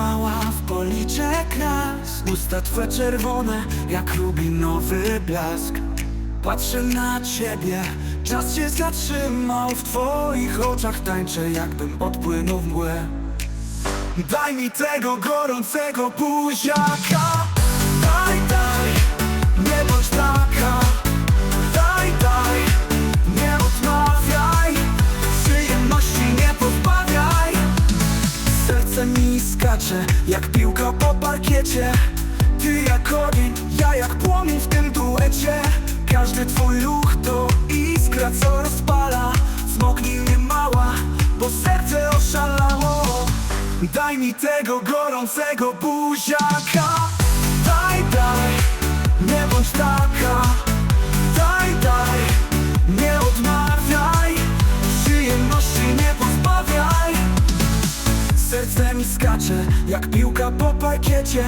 mała w policzek raz. Usta twe czerwone jak rubinowy blask. Patrzę na ciebie, czas się zatrzymał. W twoich oczach tańczę jakbym odpłynął w mgłę. Daj mi tego gorącego buziaka skacze jak piłka po parkiecie. Ty jak ogień, ja jak płomień w tym duecie. Każdy twój ruch to iskra co rozpala. Zmoknij mnie mała, bo serce oszalało. Daj mi tego gorącego buziaka. Daj, daj, nie bądź taka. Daj, daj, nie odmawiaj. Przyjemności Serce mi skacze jak piłka po parkiecie.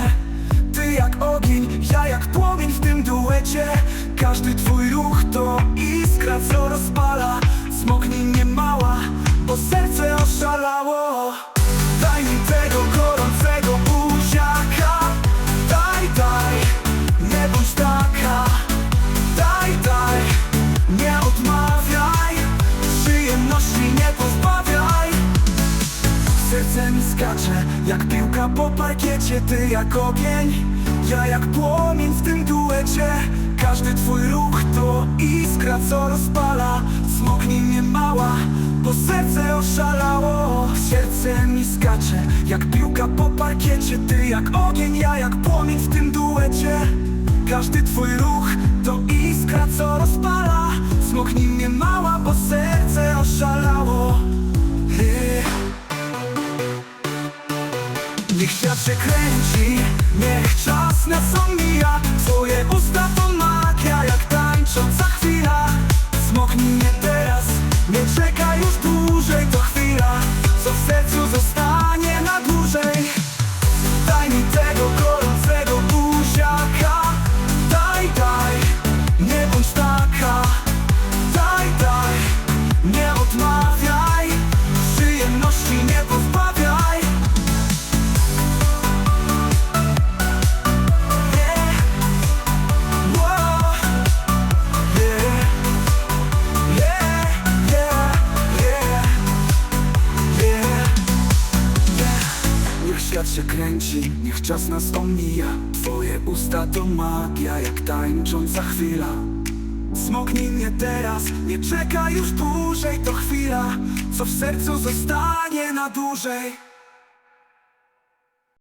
Ty jak ogień, ja jak płomień w tym duecie. Każdy twój ruch to skacze jak piłka po parkiecie Ty jak ogień, ja jak płomień w tym duecie. Każdy twój ruch to iskra co rozpala Smoknij mnie mała, bo serce oszalało. Serce mi skacze jak piłka po parkiecie Ty jak ogień, ja jak płomień w tym duecie. Każdy twój ruch to iskra co rozpala Smoknij mnie mała, Niech świat się kręci, niech czas nas omija Twoje usta to magia, jak tańcząca chwila. Smoknij mnie teraz, nie czekaj świat się kręci, niech czas nas omija. Twoje usta to magia, jak tańcząca chwila. Smoknij mnie teraz, nie czekaj już dłużej To chwila, co w sercu zostanie na dłużej